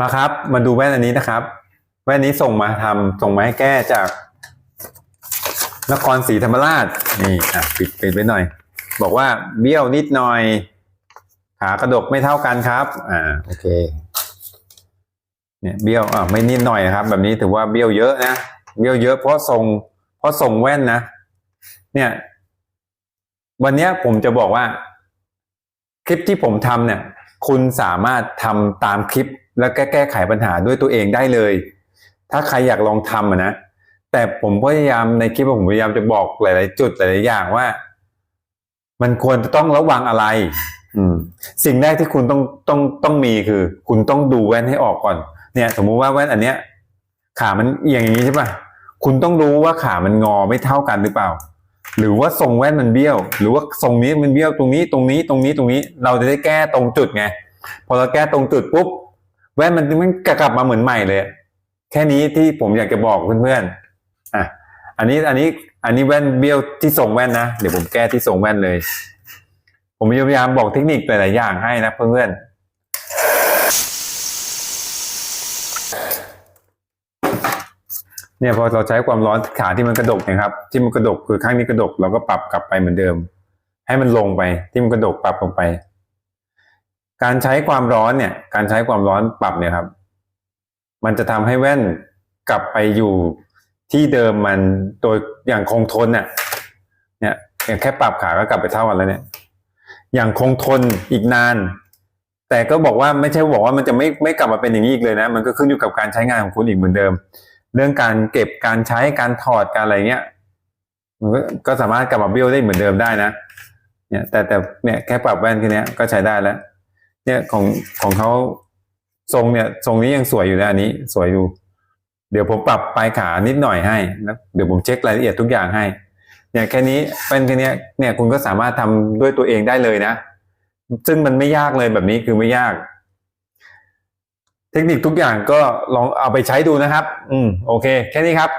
มาครับ มาดูแว่นอันนี้นะครับ แว่นนี้ส่งมาทำส่งมาให้แก้จาก นครศรีธรรมราชนี่อะปิดปิดไว้หน่อย บอกว่าเบี้ยวนิดหน่อย ขากระดกไม่เท่ากันครับ อ่าโอเค เนี่ยเบี้ยวอ่าไม่นิดหน่อยนะครับ แบบนี้ถือว่าเบี้ยวเยอะนะเบี้ยวเยอะเพราะทรงเพราะทรงแว่นนะเนี่ย วันนี้ผมจะบอกว่า คลิปที่ผมทำเนี่ย คุณสามารถทำตามคลิป แล้วก็แก้ไขปัญหาด้วยตัวเองได้เลย ถ้าใครอยากลองทำนะแต่ผมพยายามในคลิปผมพยายามจะบอกหลาย ๆ จุดหลายๆอย่างว่า มันควรจะต้องระวังอะไร อืม สิ่งแรกที่คุณต้องต้องต้องมีคือ คุณต้องดูแว่นให้ออกก่อน เนี่ย สมมุติว่าแว่นอันเนี้ย ขามันเอียงอย่างนี้ใช่ปะคุณต้องรู้ว่าขามันงอไม่เท่ากันหรือเปล่า หรือว่าทรงแว่นมันเบี้ยว หรือว่าทรงนี้มันเบี้ยวตรงนี้ตรงนี้ตรงนี้ตรงนี้ เราจะได้แก้ตรงจุดไง พอเราแก้ตรงจุดปุ๊บ แว่นมันมันกลับมาเหมือนใหม่เลย แค่นี้ที่ผมอยากจะบอกเพื่อนๆอะอันนี้อันนี้อันนี้แว่นเบี้ยวที่ทรงแว่นนะเดี๋ยวผมแก้ที่ทรงแว่นเลย ผมพยายามบอกเทคนิคหลายๆอย่างให้นะเพื่อนเนี่ยพอเราใช้ความร้อนขาที่มันกระดกนะครับ ที่มันกระดกคือข้างนี้กระดกเราก็ปรับกลับไปเหมือนเดิม ให้มันลงไปที่มันกระดกปรับลงไป การใช้ความร้อนเนี่ย การใช้ความร้อนปรับเนี่ยครับ มันจะทำให้แว่นกลับไปอยู่ที่เดิมมันโดยอย่างคงทนน่ะเนี่ยอย่างแค่ปรับขาก็กลับไปเท่ากันแล้วเนี่ย อย่างคงทนอีกนาน แต่ก็บอกว่าไม่ใช่บอกว่ามันจะไม่ไม่กลับมาเป็นอย่างนี้อีกเลยนะ มันก็ขึ้นอยู่กับการใช้งานของคุณอีกเหมือนเดิม เรื่องการเก็บการใช้การถอดการอะไรเงี้ยมันก็สามารถกลับมาเบี้ยวได้เหมือนเดิมได้นะ เนี่ย แต่แต่เนี่ยแค่ปรับแว่นแค่เนี้ยก็ใช้ได้แล้ว เนี่ยของของเขาทรงเนี่ย ทรงนี้ยังสวยอยู่นะอันนี้ สวยอยู่ เดี๋ยวผมปรับปลายขานิดหน่อยให้นะเดี๋ยวผมเช็ครายละเอียดทุกอย่างให้ เนี่ยแค่นี้เป็นแค่เนี้ยเนี่ยคุณก็สามารถทำด้วยตัวเองได้เลยนะ ซึ่งมันไม่ยากเลยแบบนี้คือไม่ยาก เทคนิคทุกอย่างก็ลองเอาไปใช้ดูนะครับ อืมโอเค แค่นี้ครับ